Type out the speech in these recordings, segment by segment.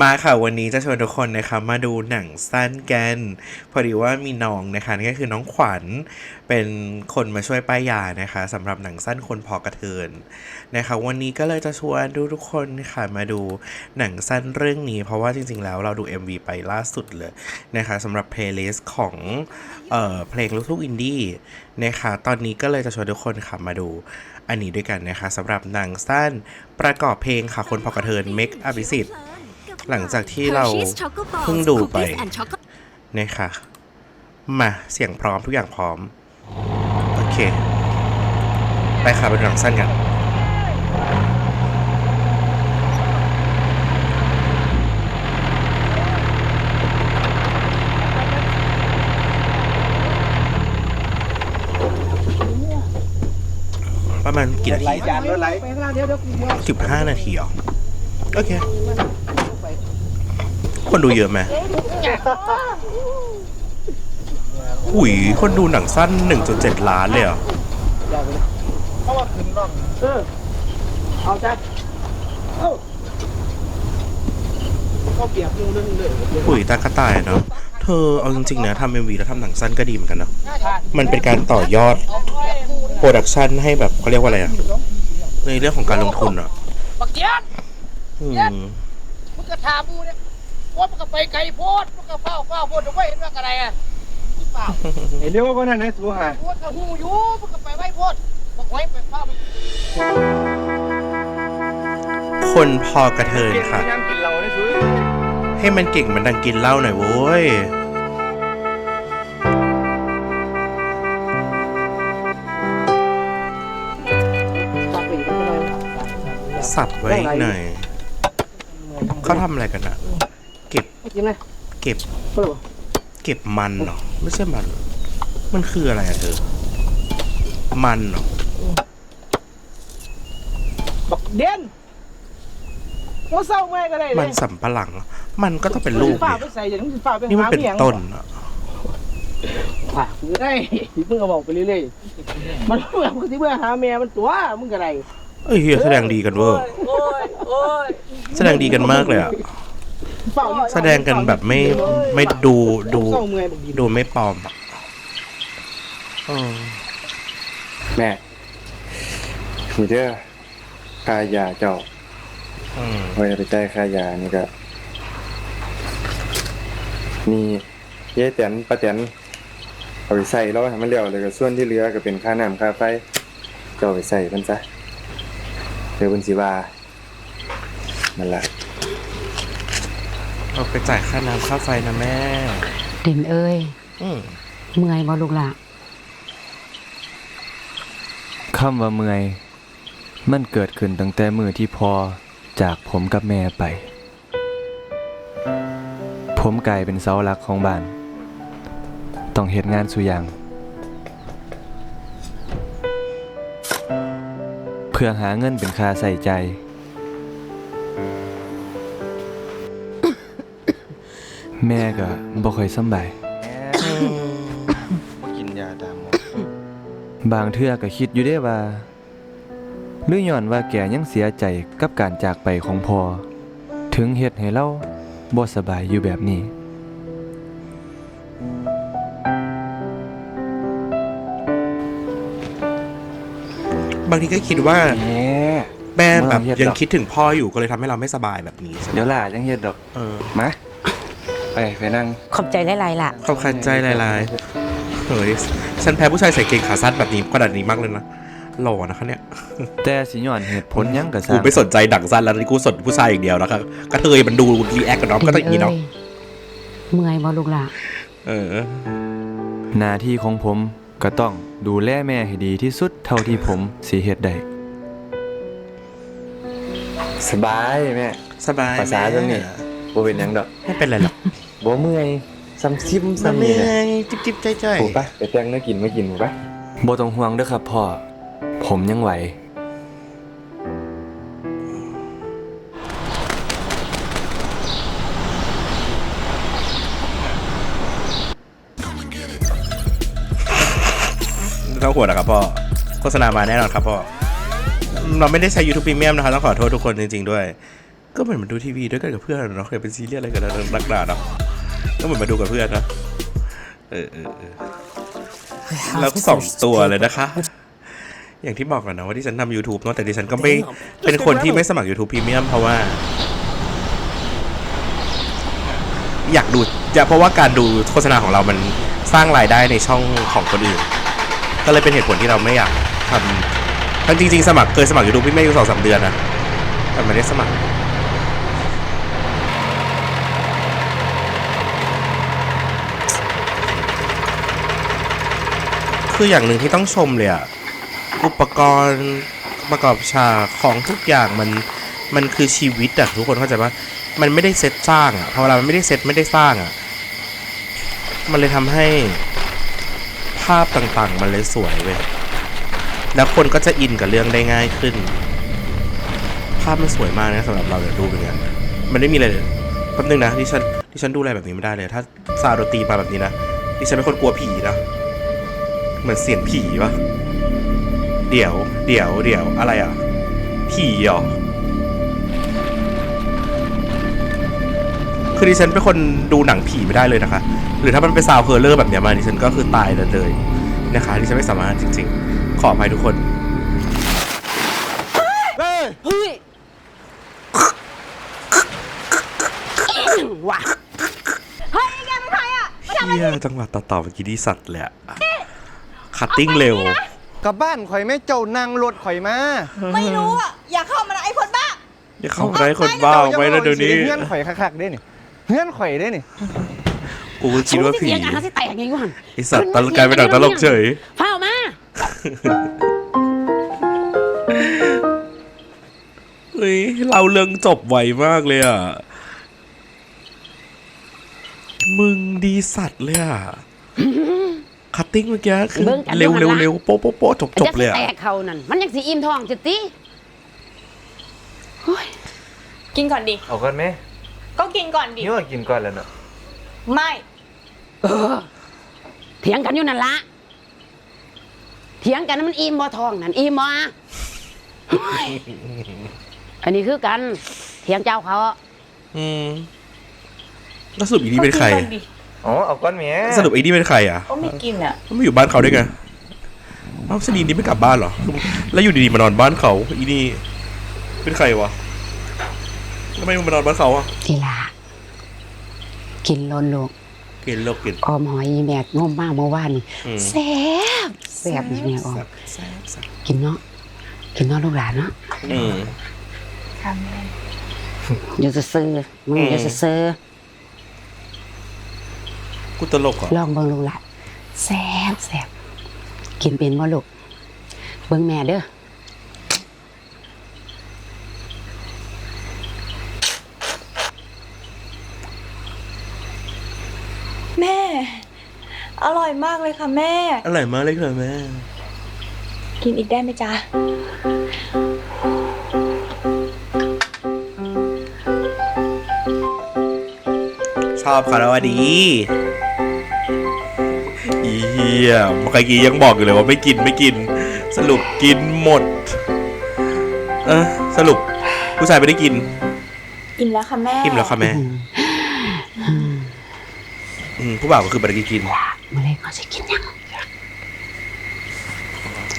มาค่ะวันนี้จะชวนทุกคนนะคะมาดูหนังสั้นกัน พอดีว่ามีน้องนะคะนั่นก็คือน้องขวัญเป็นคนมาช่วยป้ายยานะคะสำหรับหนังสั้นคนพอกระเทินนะคะ วันนี้ก็เลยจะชวนดูทุกคนค่ะมาดูหนังสั้นเรื่องนี้ เพราะว่าจริงๆแล้วเราดู MV ไปล่าสุดเลยนะคะสำหรับเพลย์ลิสต์ของเอ่อเพลงลูกทุ่งอินดี้นะคะตอนนี้ก็เลยจะชวนทุกคนค่ะมาดูอันนี้ด้วยกันนะคะสำหรับหนังสั้นประกอบเพลงค่ะคนพอกระเทินเมกอภิสิทธิ์ หลังจากที่เราเพิ่งดูไปนะคะมาเสียงพร้อมทุกอย่างพร้อม โอเค ไปค่ะไปดูหนังสั้นกันประมาณกี่นาไหลทีจานรถไหลสิบห้านาทีเหรอ โอเค คนดูเยอะไหมหุยคนดูหนังสั้น 1.7 ล้านเลยเหรอเพราะว่าขึ้นร่องเออเอาจ้ะเอ้าก็เปียกมือนึงเลยหุยตากระต่ายเนาะเธอเอาจริงๆนะทำเอ็มวีแล้วทำหนังสั้นก็ดีเหมือนกันเนาะมันเป็นการต่อยอดโปรดักชันให้แบบเขาเรียกว่าอะไรอะในเรื่องของการลงทุนอะบักเจียนอืมมึงก็ถามกูเนี่ย ว่ามันก็ไปไกลโพดมันก็เฝ้าเฝ้าโพดจะไม่เห็นว่าอะไรอะเปล่าเห็นเรียกว่าคนนั้นนะสูหาโพดก็หูอยู่มันก็ไปไว้โพดบอกไว้ไปเฝ้ามันคนพอกระเทินเก่งค่ะพยายามกินเหล้าได้สูให้มันเก่งมันดังกินเหล้าหน่อยโว้ยจับปีกไปเลยสับไว้หน่อยเขาทำอะไรกันอะ เก็บกินไหมเก็บเปล่าเก็บมันเหรอไม่ใช่มัน มันคืออะไรอะเธอ มันเหรอบักเด่นว่าเศร้าไหมก็ได้เลมันยสำปะหลังมันก็ต้องเป็นลูกฝาดิไปใส่อย่างนี้ฝาไปนี่มันหาเป็นเมียต้นอะฝากกูได้มึงก็บอกไปเรื่อยๆมันเหมือนคนที่เมื่อหาเมียมันตัวมึงก็ได้เอ้ยเฮียแสดงดีกันเวอร์โอ้ยโอ้ยแสดงดีกันมากเลยอะเฝ้าอยู่ แสดงกันแบบไม่ไม่ดูดูเศร้าเมื่อยบักดีดูไม่ปลอมอะเออแม่มีเด้อค่ายาเจ้าอืมไว้ไปจ่ายค่ายานี่ก็นี่เย้แตนป้าแตนเอาไปใส่แล้วให้มันเลี้ยวเลยก็ส่วนที่เหลือก็เป็นค่าน้ำค่าไฟเจ้าเอาไปใส่มันซะเดี๋ยวเพิ่นสิว่านั่นล่ะ เอาไปจ่ายค่าน้ำค่าไฟนะแม่ เด่นเอ้ยอืมเมื่อยบ่ลูกหละคำว่าเมื่อย มันเกิดขึ้นตั้งแต่มือที่พอจากผมกับแม่ไป ผมกลายเป็นเสาหลักของบ้าน ต้องเหตุงานสุอย่าง เพื่อหาเงินเป็นค่าใส่ใจ แม่ก็บ่ค่อยสำบาย บ่กินยาตามหมอบางเทื่อก็คิดอยู่ได้ว่าหรือย้อนว่าแกยังเสียใจกับการจากไปของพ่อถึงเฮ็ดให้เราบ่สบายอยู่แบบนี้ บางทีก็คิดว่าแม่แม่แบบเออเฮ็ดยังดอกคิดถึงพ่ออยู่ก็เลยทำให้เราไม่สบายแบบนี้ใช่ไหมเดี๋ยวล่ะจังเฮ็ดดอกเออ มา ไปไปนั่ง ขอบใจหลายๆล่ะ ขอบคันใจหลายๆเฮ้ยฉันแพ้ผู้ชายใส่เกงขาสั้นแบบนี้ขนาดนี้มากเลยนะหล่อนะคะเนี่ยแต่สิย้อนเหตุผลหยังก็กูสร้างไม่สนใจดั่งสั้นแล้วนี่กูสนผู้ชายอย่างเดียวนะครับกระเทยมันดูรีแอคกับน้องก็ต้องอย่างนี้เนาะเมื่อยบ่ลูกหละเออ หน้าที่ของผมก็ต้องดูแลแม่ให้ดีที่สุดเท่าที่ผมสิเฮ็ดได้สบายแม่ สบายภาษาจังนี่ บ่เป็นหยังดอกไม่เป็นไรหรอกบ่เมื่อยซ้ำซิมมาซ้ำเมื่นี่อเนี่ยยจิ๊บจิ๊บใจใจปูปะไปแต่งเนื้อกินมากินปูปะบ่ต้องห่วงเด้อครับพ่อ ผมยังไหวไม่ต้องห่วงนะครับพ่อ โฆษณามาแน่นอนครับพ่อ เราไม่ได้ใช้ YouTube Premium นะครับ ต้องขอโทษทุกคนจริง ๆ ด้วย ก็เหมือนมาดูทีวีด้วยกันกับเพื่อนอะเนาะเคยเป็นซีเรียสอะไรกันนะรักดาเนาะก็เหมือนมาดูกับเพื่อนนะเออเออเออแล้วสองตัวเลยนะคะ อย่างที่บอกกันนะว่าที่ฉันทำ YouTube เนาะแต่ดิฉันก็ไม่เป็นคนที่ไม่สมัคร YouTube Premium เพราะว่า อยากดูจะเพราะว่าการดูโฆษณาของเรามันสร้างรายได้ในช่องของคนอื่น ก็เลยเป็นเหตุผลที่เราไม่อยากทำทั้งจริงๆ สมัครเคยสมัคร YouTube Premium อยู่สองสามเดือนนะแต่ไม่ได้สมัคร คืออย่างหนึ่งที่ต้องชมเลยอะอุปกรณ์ประกอบฉากของทุกอย่างมันมันคือชีวิตอะทุกคนเข้าใจปะมันไม่ได้เซตสร้างอะพอเวลามันไม่ได้เซตไม่ได้สร้างอะมันเลยทำให้ภาพต่างๆ มันเลยสวยเว้ยแล้วคนก็จะอินกับเรื่องได้ง่ายขึ้น ภาพมันสวยมากนะสำหรับเราเนี่ยดูเป็นไงมันไม่มีอะไรเลยแป๊บนึงนะดิฉันดิฉันดูอะไรแบบนี้ไม่ได้เลย ถ้าซาวด์ดนตรีมาแบบนี้นะดิฉันเป็นคนกลัวผีนะ เหมือนเสียงผีปะเดี๋ยว เดี๋ยว เดี๋ยว อะไรอะ ผีเหรอ คือดิฉันเป็นคนดูหนังผีไม่ได้เลยนะคะ หรือถ้ามันเป็นซาวด์เพอร์เลอร์แบบเนี้ยมาดิฉันก็คือตายเลยเลยนะคะดิฉันไม่สามารถจริง ๆ ขออภัยทุกคนเฮ้ยว่ะเฮียจังหวะต่อๆเมื่อกี้ดีสัตว์เลยอะ คัตติ้งเร็ว กลับบ้านข่อยแม่เจ้านั่งรถข่อยมาไม่รู้อะอย่าเข้ามานะไอ้คนบ้า อย่าเข้ามาได้คนบ้าไว้นะเดี๋ยวนี้เฮือนข่อยคักๆเด้นี่เฮือนข่อยเด้นี่กูก็คิดว่าผีเสียงอาสิแตกไงกูหันไอสัตว์ตลกกลายเป็นหนังตลกเฉยเฝ้ามาเฮ้ยเราเรื่องจบไวมากเลยอะ มึงดีสัตว์เลยอะ คัตติ้งเมื่อกี้คือเบิ่งกันเร็วดูเร็วหันหลังเร็วโป๊ะโป๊ะโป๊ะจบจบเลยอะแตกเขานั่นมันยังสิอิ่มท้องจะติกินก่อนดิเอาก่อนไหมก็กินก่อนดินี่ว่ากินก่อนแล้วเนาะไม่เออเถียงกันอยู่นั่นละเถียงกันนั้นมันอิ่มบ่ท้องนั่นอิ่มบ่เฮ้ยอันนี้คือกันเถียงเจ้าเขาอืมแล้วสรุปอีนี่เป็นใครก็กิก่ อนดิอ๋อเอาก่อนแหมสรุปอีนี่เป็นใครอะก็ไม่กินอะมันไม่อยู่บ้านเขาได้ไงเอ้าสนีนี่ไม่กลับบ้านเหรอ แล้วอยู่ดีๆมานอนบ้านเขาอีนี่เป็นใครวะทำไมมึงมานอนบ้านเขาอะทีลากินลนลูกเกณฑ์โลกเกณฑ์ออมหอยอีแม่งมมากเมื่อวานนี่อืมแซ่บแซ่บอีแม่ออมแซ่บแซ่บกินเนาะกินเนาะลูกหลานเนาะอืมค่ะแม่อยู่ซื่อๆมึงอืมอยู่ซื่อ กูตลกเหรอะๆลองเบิ่งลูกหลานแซ่บแซ่บกินเป็นบ่ลูกเบิ่งแม่เด้อแม่ อร่อยมากเลยค่ะแม่ อร่อยมากเลยค่ะแม่ กินอีกได้ไหมจ๊ะ ชอบคาราวดีอีเฮียเมื่อกี้ยังบอกอยู่เลยว่าไม่กินไม่กิน สรุปกินหมด เออสรุป ผู้ชายไม่ได้กินกินแล้วค่ะแม่ กินแล้วค่ะแม่อืมผู้บ่าวก็คือไม่ได้กินมื้อนี้ก็สิกินหยัง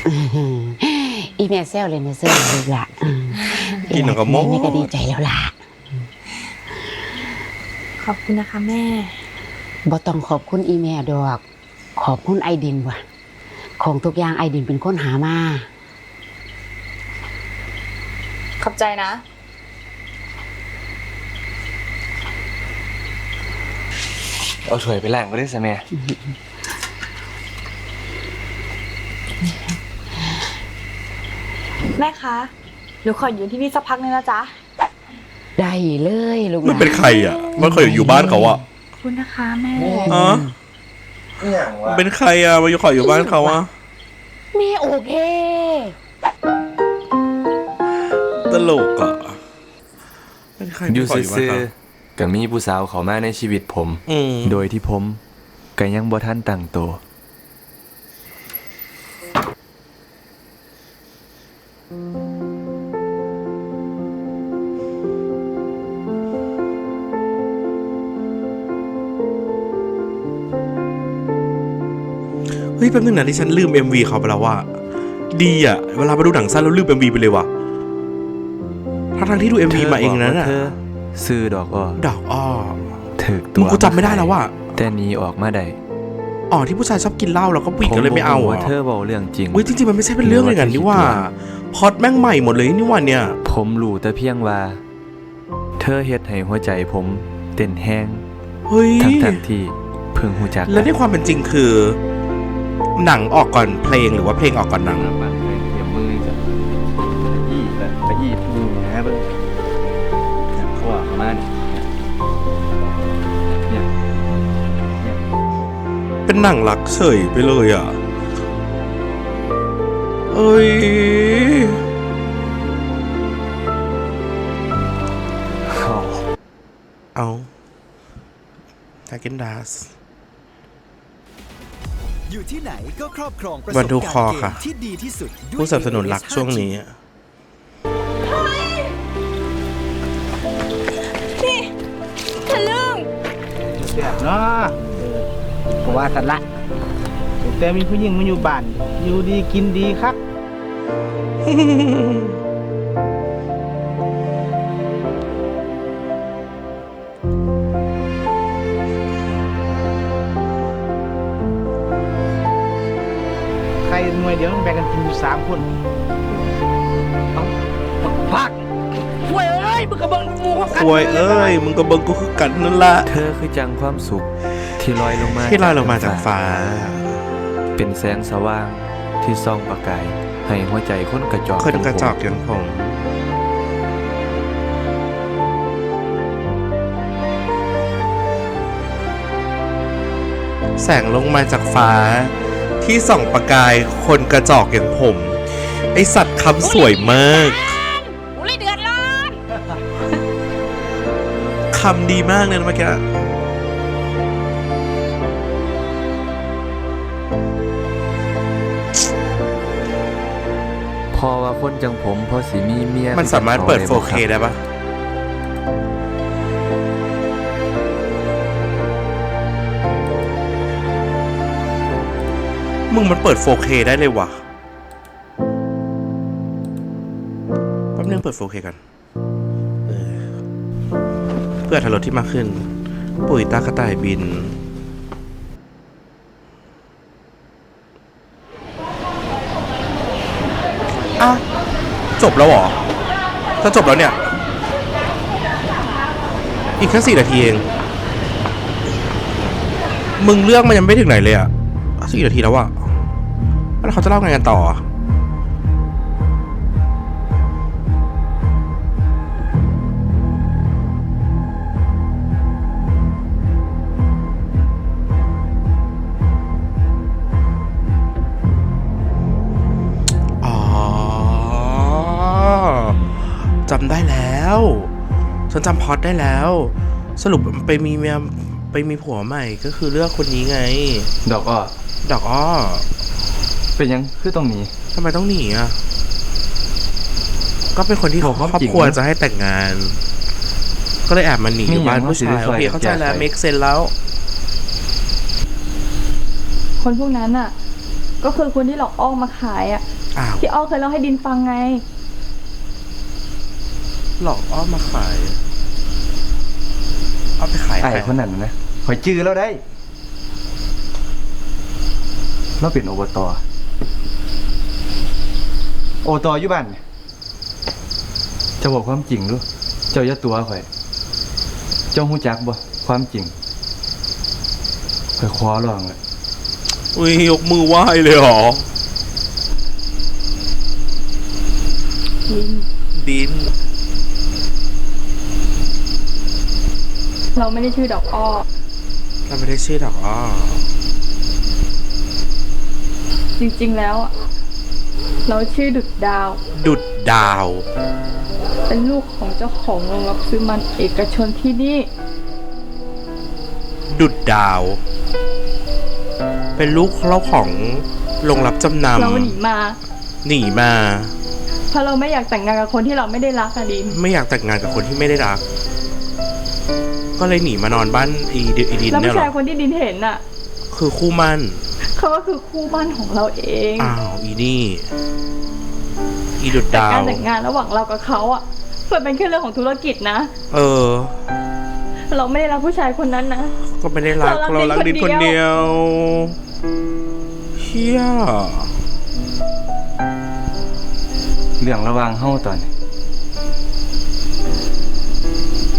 อื้อหืออีแม่แซวเลยนะเสื้อลูกหละอืมกินแล้วก็โม้แม่ก็ดีใจแล้วล่ะ ขอบคุณนะคะแม่บ่ต้องขอบคุณอีแม่ดอก ขอบคุณไอดินว่ะ ของทุกอย่างไอดินเป็นคนหามา ขอบใจนะ เอาถ้วยไปล้างก็ได้สิแม่ แม่คะหนูขออยู่ที่นี่สักพักนึงนะจ๊ะ ได้เลยลูกหมันลานเป็นใครอะ มันเคยอยู่บ้านเขาอะขอบคุณนะคะแม่อ๋อนี่อย่างมันวะเป็นใครอะมาอยู่ขออยู่บ้านเขาอะแม่โอเค ตลกอะ เป็นใครอยู่มาขอยู่บ้านซื่อเขาๆก็มีผู้สาวเข้ามาในชีวิตผม อืม โดยที่ผมก็ยังบ่ทันตั้งตัว เฮ้ยแป๊บนึงนะที่ฉันลืม MV เขาไปแล้วว่า ดีอะ เวลาไปดูหนังสั้นแล้วลืม MV ไปเลยว่ะทั้งๆที่ดู MV มาเองนั้นธบอะกว่าเธอซื้อดอกอ้อดอกอ้อถึกตัมึวงกูจำไม่ได้แล้วว่ะแต่หนี้ออกมาได้อ๋อที่ผู้ชายชอบกินเหล้าแล้วก็ผู้หญิงก็เลยไม่เอาผบ่อะว่าเธอเว้าเรื่องจริงเฮ้ยจริงๆมันไม่ใช่เป็นเรื่องอย่างนั้นนี่ว่าพล็อดแม่งใหม่หมดเลยนี่ว่าเนี่ย ผมรู้แต่เพียงว่า เธอเฮ็ดให้หัวใจผมเต้นแห้งเฮ้ยทั้งทั้งๆที่เพิ่งหูจักกัแล้วในความเป็นจริงคือ หนังออกก่อนเพลงหรือว่าเพลงออกก่อนหนัง ปั่นไปเก็บมือจะยี่แบบไปยี่มือนะเบิ้งเนี่ยขวามาเนี่ยเนี่ยเนี่ยเป็นหนังรักเฉยไปเลยอะ เอ้ย เอาทาเกนดาส อยู่ที่ไหนก็ครอบครองประสวับนทูการคอณ์เกค่ะมที่ดีที่สุดด้วยผู้สนับสนุนหลัก iOS ช่วง 5G นี้ทะลึ่งเสียเนาะเพราะว่าสันละแต่มีผู้หญิงมาอยู่บ้าน อยู่ดีกินดีครับ หน่วยเดียวมันแบ่งกันกินอยู่สามคนเอาพักเว้ยเอ้ยมึงกระเบิงหมูเขากัควยเอ้ยมึงก็เบิ่งกูคือกันนั่นละเธอคือจังความสุข ที่ลอยลงมาที่ลอยลงมาจากฟ้า เป็นแสงสว่างที่ส่องประกาย ให้หัวใจคนกระจอกคนกระจอกย่างอย่างผมแสงลงมาจากฟ้า ที่ส่องประกายคนกระจอกอย่างผม ไอสัตว์คำสวยมากกูเลยเดือดร้อนคำดีมากเลยนะเมื่อกี้พอว่าคนจังผมพอสิมีเมียมันสามารถเปิดป็นของ 4K ได้บ่ครับได้ปะ มึงมันเปิด 4K ได้เลยว่ะแป๊บนึงเปิด 4K กันเออเพื่อทารถที่มากขึ้น ปุ๋ยตากระต่ายบินอะจบแล้วเหรอ ถ้าจบแล้วเนี่ย อีกแค่สี่นาทีเอง มึงเรื่องมันยังไม่ถึงไหนเลยอะสี่นาทีแล้วอะ แล้วเขาจะเล่าไงกันต่ออะอ๋อจำได้แล้วฉันจำพล็อตได้แล้ว สรุปไปมีเมียไปมีผัวใหม่ก็คือเลือกคนนี้ไง ดอกอ้อดอกอ้อ เป็นยังคือตรงนี้ ทำไมต้องหนีอะ ก็เป็นคนที่บอกความครอบจริงครัวนะจะให้แต่งงาน ก็เลยแอบมาหนีอยู่บ้านมีอย่างผู้ชายว่าโอเคสิได้เข้าใจแล้ว แก้ไขเมคเซนแล้ว คนพวกนั้นอะ ก็คือคนที่หลอกอ้อมาขายอะ อ้าว ที่อ้อเคยเล่าให้ดินฟังไง หลอกอ้อมมาขาย เอาไปขายไอ้ใครคนนั้นนะคอยจื้อแล้วได้ เราเป็นอบต โอตอยู่บ้านเนี่ยเจะบอกความจริงดูเจ้าอย่าตัวข่อย เจ้าหูจักบ่ความจริงข่อยคว้าร้องเลยอุ้ยยกมือไหว้เลยเหรอดินดิน เราไม่ได้ชื่อดอกอ้อ เราไม่ได้ชื่อดอกอ้อจริงๆแล้วอะ เราชื่อดุดดาว ดุดดาว เป็นลูกของเจ้าของโรงรับซื้อมันเอกชนที่นี่ ดุดดาว เป็นลูกเล่าของโรงรับจำนเราหนีมาำหนีมา เพราะเราไม่อยากแต่งงานกับคนที่เราไม่ได้รักอะดิน ไม่อยากแต่งงานกับคนที่ไม่ได้รัก ก็เลยหนีมานอนบ้านอีดิอีดินแล้วเนี่ยผู้เหรชายอคนที่ดินเห็นอะคือคู่มั่น เขาก็คือคู่บ้านของเราเองอ้าวอีนี่อีดุดแต่ดาการวแต่งงานระหว่างเรากับเขาอะมันเป็นแค่เรื่องของธุรกิจนะ เออ เราไม่ได้รักผู้ชายคนนั้นนะ ก็ไม่ได้รักเราเรารัรักกดิดินนคคนนเดีเดียยว วเฮียเรื่องระหว่างเฮาตอนนี้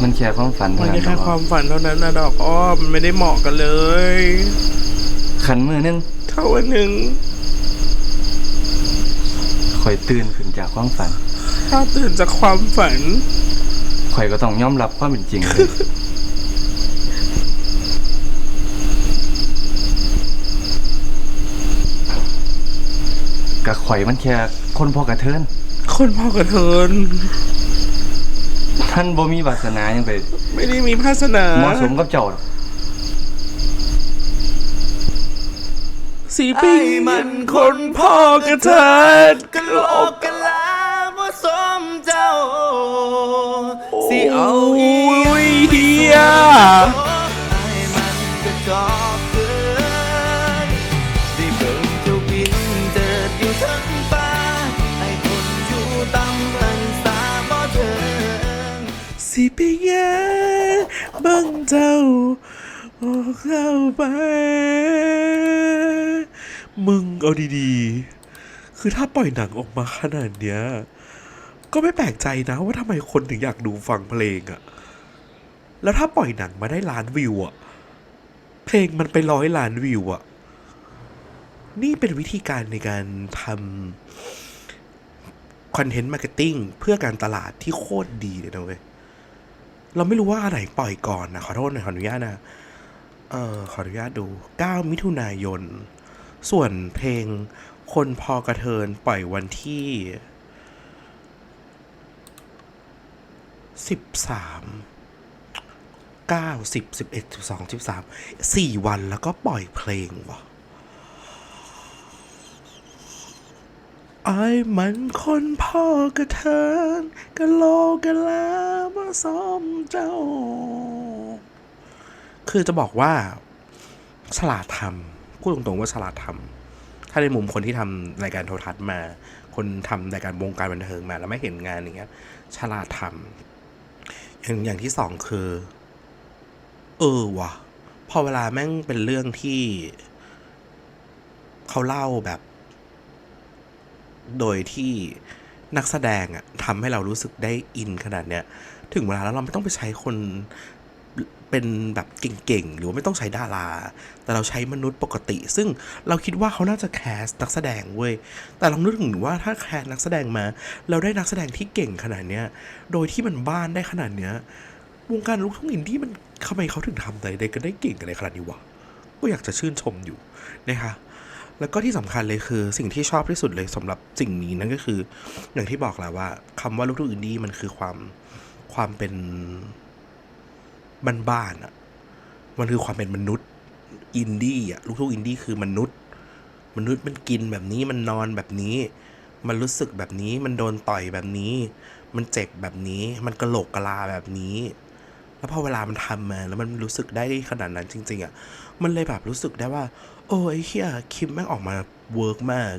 มันแค่ความฝันมันเท่าแค่นั้นแค่ดอกความฝันเท่านั้นนะดอกอ้อมันไม่ได้เหมาะกันเลย ขันมือหนึงเท่าวันหนึ่งข่อยตื่นขึ้นจากความฝันถ้าตื่นจากความฝัน ข่อยก็ต้องยอมรับความเป็นจริงเลย กะข่อยมันแค่คนพอกระเทินคนพ่อกระเทิน ท่านบ่มีวาสนาหยังไปไม่ได้มีภาสนาเหมาะสมกับเจ้าดอก สีปิงมันคนพ่อกระเทินกันโลกกันลาบ่สมเจ้าสิเอาอีเฮียให้มันกระจอกเกินได้เบิ่งเจ้าบินเจิดอยู่ทั้งฟ้าให้คนอยู่ต่ำพันสาบ่เถิงสิปิงแย่เบังเจ้า ออเข้าไป มึงเอาดีๆ คือถ้าปล่อยหนังออกมาขนาดเนี้ย ก็ไม่แปลกใจนะว่าทำไมคนถึงอยากดูฟังเพลงอะแล้วถ้าปล่อยหนังมาได้ล้านวิวอะเพลงมันไปร้อยล้านวิวอะนี่เป็นวิธีการในการทำคอนเทนต์มาร์เก็ตติ้งเพื่อการตลาดที่โคตรดีเลยนะเว้ย เราไม่รู้ว่าอะไรปล่อยก่อนนะขอโทษนะขออนุญาตนะ เออขออนุญาตดู 9 มิถุนายน ส่วนเพลงคนพอกระเทินปล่อยวันที่สิบสามเก้าสิบสิบเอ็ดสิบสองสิบสามสี่วันแล้วก็ปล่อยเพลงวะไอ้มันคนพ่อกระเทินกะโลกะลามาซ้อมเจ้า คือจะบอกว่าฉลาดทำพูดตรงๆว่าฉลาดทำถ้าในมุมคนที่ทำรายการโทรทัศน์มา คนทำรายการวงการบันเทิงมาแล้วไม่เห็นงานอย่างเงี้ย ฉลาดทำอย่างอย่างที่สองคือ เออวะพอเวลาแม่งเป็นเรื่องที่เขาเล่าแบบ โดยที่นักแสดงอะทำให้เรารู้สึกได้อินขนาดเนี้ย ถึงเวลาแล้วเราไม่ต้องไปใช้คน เป็นแบบเก่งๆ หรือว่าไม่ต้องใช้ดารา แต่เราใช้มนุษย์ปกติ ซึ่งเราคิดว่าเขาน่าจะแคสนักแสดงเว้ย แต่ลองนึกถึงว่าถ้าแคสนักแสดงมา เราได้นักแสดงที่เก่งขนาดเนี้ย โดยที่มันบ้านได้ขนาดเนี้ยวงการลูกทุ่งอินดี้มันทำไมเขาถึงทำอะไรได้กันได้เก่งกันในขนาดนี้วะ ก็อยากจะชื่นชมอยู่นะคะแล้วก็ที่สำคัญเลยคือสิ่งที่ชอบที่สุดเลยสำหรับสิ่งนี้นั่นก็คือ อย่างที่บอกและว่าคำว่าลูกทุ่งอินดี้มันคือความความเป็น บ้านๆอะ มันคือความเป็นมนุษย์อินดี้อะลูกทุ่งอินดี้คือมนุษย์ มนุษย์มันกินแบบนี้มันนอนแบบนี้ มันรู้สึกแบบนี้มันโดนต่อยแบบนี้ มันเจ็บแบบนี้ มันกระโหลกกะลาแบบนี้ แล้วพอเวลามันทำมาแล้วมันรู้สึกได้ขนาดนั้นจริง ๆอะมันเลยแบบรู้สึกได้ว่า โอ้ไอ้เฮียคิมแม่งออกมาเวิร์กมาก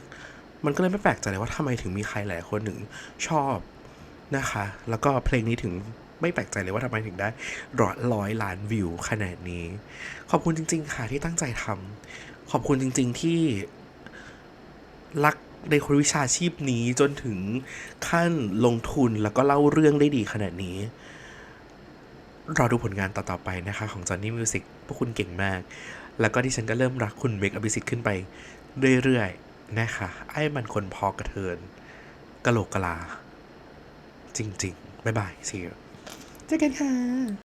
มันก็เลยไม่แปลกใจเลยว่าทำไมถึงมีใครหลายคนถึงชอบนะคะ แล้วก็เพลงนี้ถึง ไม่แปลกใจเลยว่าทำไมถึงได้ร้อยร้อยล้านวิวขนาดนี้ ขอบคุณจริง ๆ ค่ะที่ตั้งใจทำขอบคุณจริง ๆ ที่รักในคนวิชาชีพนี้จนถึงขั้นลงทุนแล้วก็เล่าเรื่องได้ดีขนาดนี้ รอดูผลงานต่อ ๆ ไปนะคะ ของ Johnny Music พวกคุณเก่งมาก แล้วก็ที่ฉันก็เริ่มรักคุณเมกอภิสิทธิ์ขึ้นไปเรื่อยๆ นะคะ ไอ้มันคนพอกระเทินกะโหลกกะลา จริง ๆ บ๊ายบาย see you เจอกันค่ะ